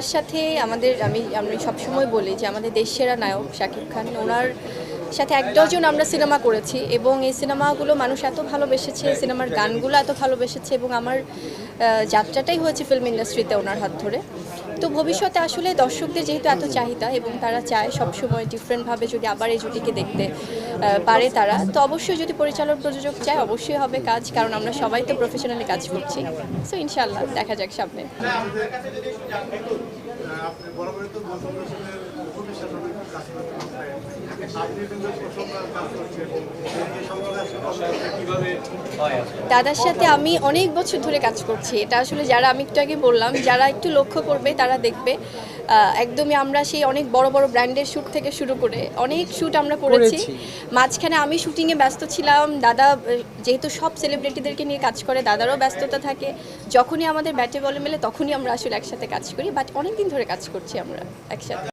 দাদার সাথে আমাদের, আমি আমি সবসময় বলি যে আমাদের দেশ সেরা নায়ক শাকিব খান। ওনার সাথে এক ডজন আমরা সিনেমা করেছি এবং এই সিনেমাগুলো মানুষ এত ভালোবেসেছে সিনেমার গানগুলো এত ভালোবেসেছে এবং আমার যাত্রাটাই হয়েছে ফিল্ম ইন্ডাস্ট্রিতে ওনার হাত ধরে। তো ভবিষ্যতে আসলে দর্শকদের যেহেতু এত চাহিদা এবং তারা চায় সবসময় ডিফারেন্টভাবে যদি আবার এই জুটিকে দেখতে পারে তারা, তো অবশ্যই যদি পরিচালক প্রযোজক চায় অবশ্যই হবে কাজ, কারণ আমরা সবাই তো প্রফেশনালি কাজ করছি। সো ইনশাল্লাহ দেখা যাক সামনে। বরাবরই তো রসুলের উপবিশ্বাস অনেক কাজ করতে আপনি কিন্তু প্রথমবার কাজ করছেন দাদার সাথে আমি অনেক বছর ধরে কাজ করছি। এটা আসলে যারা আমি একটু আগে বললাম যারা একটু লক্ষ্য করবে তারা দেখবে একদমই আমরা সেই অনেক বড় বড় ব্র্যান্ডের শ্যুট থেকে শুরু করে অনেক শ্যুট আমরা করেছি। মাঝখানে আমি শুটিংয়ে ব্যস্ত ছিলাম দাদা যেহেতু সব সেলিব্রিটিদেরকে নিয়ে কাজ করে দাদারও ব্যস্ততা থাকে। যখনই আমাদের ব্যাটে বলে মেলে তখনই আমরা আসলে একসাথে কাজ করি বাট অনেক দিন ধরে কাজ করছি আমরা একসাথে।